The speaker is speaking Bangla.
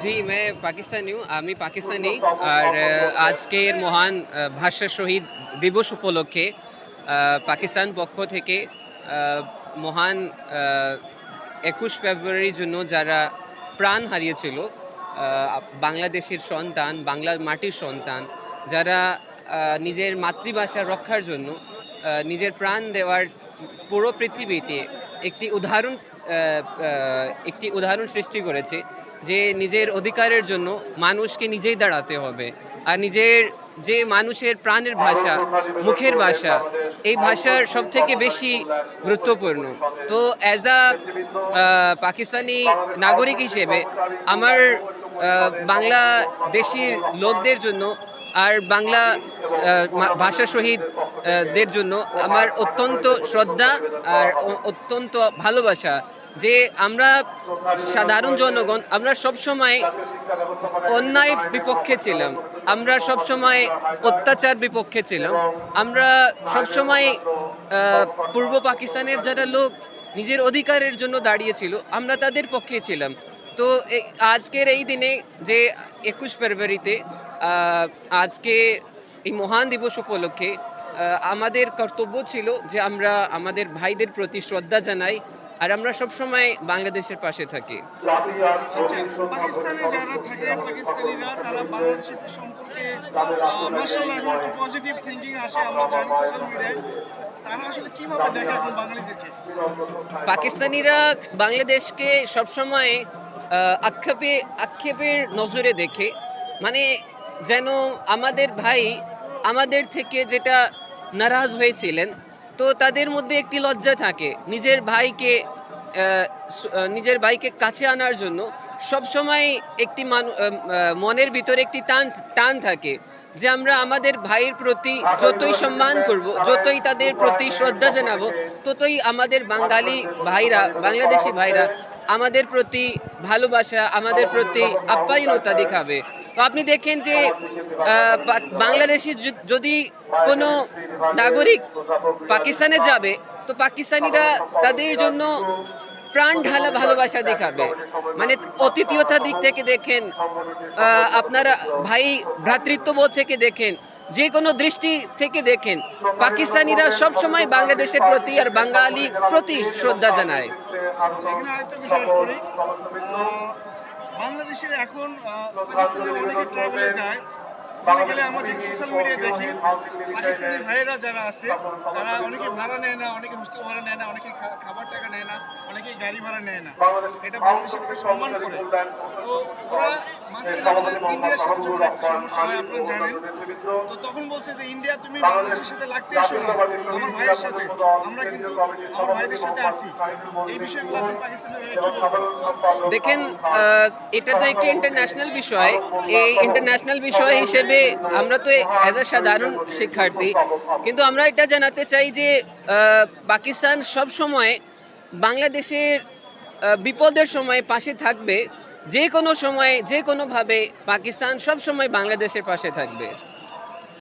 জি मैं পাকিস্তানি আমি পাকিস্তানি আর আজকের মহান ভাষা শহীদ দিবস উপলক্ষে পাকিস্তান পক্ষ থেকে মহান একুশ ফেব্রুয়ারির জন্য যারা প্রাণ হারিয়েছিল বাংলাদেশের সন্তান বাংলার মাটির সন্তান যারা নিজের মাতৃভাষা রক্ষার জন্য নিজের প্রাণ দেওয়ার পুরো পৃথিবীতে একটি উদাহরণ একটি উদাহরণ সৃষ্টি করেছে যে নিজের অধিকারের জন্য মানুষকে নিজেই দাঁড়াতে হবে। আর নিজের যে মানুষের প্রাণের ভাষা মুখের ভাষা এই ভাষার সব থেকে বেশি গুরুত্বপূর্ণ। তো অ্যাজ আ পাকিস্তানি নাগরিক হিসেবে আমার বাংলাদেশির লোকদের জন্য আর বাংলা ভাষা আহ, দের জন্য আমার অত্যন্ত শ্রদ্ধা আর অত্যন্ত ভালোবাসা যে আমরা সাধারণ জনগণ, আমরা সব সময় অন্যায় বিপক্ষে ছিলাম, আমরা সব সময় অত্যাচার বিপক্ষে ছিলাম, আমরা সব সময় পূর্ব পাকিস্তানের যারা লোক নিজের অধিকারের জন্য দাঁড়িয়েছিল, আমরা তাদের পক্ষে ছিলাম। তো আজকের এই দিনে যে একুশ ফেব্রুয়ারিতে আজকে এই মহান দিবস উপলক্ষে আমাদের কর্তব্য ছিল যে আমরা আমাদের ভাইদের প্রতি শ্রদ্ধা জানাই আর আমরা সবসময় বাংলাদেশের পাশে থাকি। আচ্ছা, পাকিস্তানে যারা থাকে পাকিস্তানিরা তারা বাংলাদেশের সম্পর্কে মাসাল্লাহ এখন পজিটিভ থিঙ্কিং আসে আমরা জানি সোশ্যাল মিডিয়ায় তারা আসলে কীভাবে দেখে এখন বাঙালিদেরকে? পাকিস্তানিরা বাংলাদেশকে সবসময় আক্ষেপে আক্ষেপের নজরে দেখে। মানে যেন আমাদের ভাই আমাদের থেকে যেটা নারাজ হয়েছিলেন। তো তাদের মধ্যে একটি লজ্জা থাকে। নিজের ভাইকে নিজের ভাইকে কাছে আনার জন্য সবসময় একটি মানু মনের ভিতরে একটি টান টান থাকে যে আমরা আমাদের ভাইয়ের প্রতি যতই সম্মান করব, যতই তাদের প্রতি শ্রদ্ধা জানাব, ততই আমাদের বাঙালি ভাইরা, বাংলাদেশি ভাইরা আমাদের প্রতি ভালোবাসা, আমাদের প্রতি আপ্যায়নতা দেখাবে। তো আপনি দেখেন যে বাংলাদেশি যদি কোনো নাগরিক পাকিস্তানে যাবে, তো পাকিস্তানিরা তাদের জন্য প্রাণ ঢালা ভালোবাসা দেখাবে। মানে অতিথিয়তা দিক থেকে দেখেন আপনারা ভাই ভ্রাতৃত্ববোধ থেকে দেখেন, যে কোনো দৃষ্টি থেকে দেখেন, পাকিস্তানিরা সব সময় বাংলাদেশের প্রতি আর বাঙালি প্রতি শ্রদ্ধা জানায়। বাংলাদেশের এখন যায়। ওখানে গেলে আমরা যে সোশ্যাল মিডিয়ায় দেখি, পাকিস্তানি ভাইয়েরা যারা আছে, তারা অনেকে ভাড়া নেয় না, অনেকে হোস্টেল ভাড়া নেয় না, অনেকে খাবার টাকা নেয় না অনেকে গাড়ি ভাড়া নেয় না। এটা বাংলাদেশের সম্মান করে। তো ওরা মাঝখানে ইন্ডিয়ার সাথে যখন একটা সমস্যা হয় আপনারা জানেন। তো তখন বলছে যে ইন্ডিয়া তুমি বাংলাদেশের সাথে লাগতে এসো না। আমার ভাইয়ের সাথে আমরা কিন্তু আমার ভাইদের সাথে আছি। এই বিষয়গুলো আপনি পাকিস্তানের? দেখেন এটা তো একটি ইন্টারন্যাশনাল বিষয়। এই ইন্টারন্যাশনাল বিষয় হিসেবে আমরা তো অ্যাজ এ সাধারণ শিক্ষার্থী। কিন্তু আমরা এটা জানাতে চাই যে পাকিস্তান সব সময় বাংলাদেশের বিপদের সময় পাশে থাকবে। যে কোনো সময়ে যে কোনোভাবে পাকিস্তান সব সময় বাংলাদেশের পাশে থাকবে।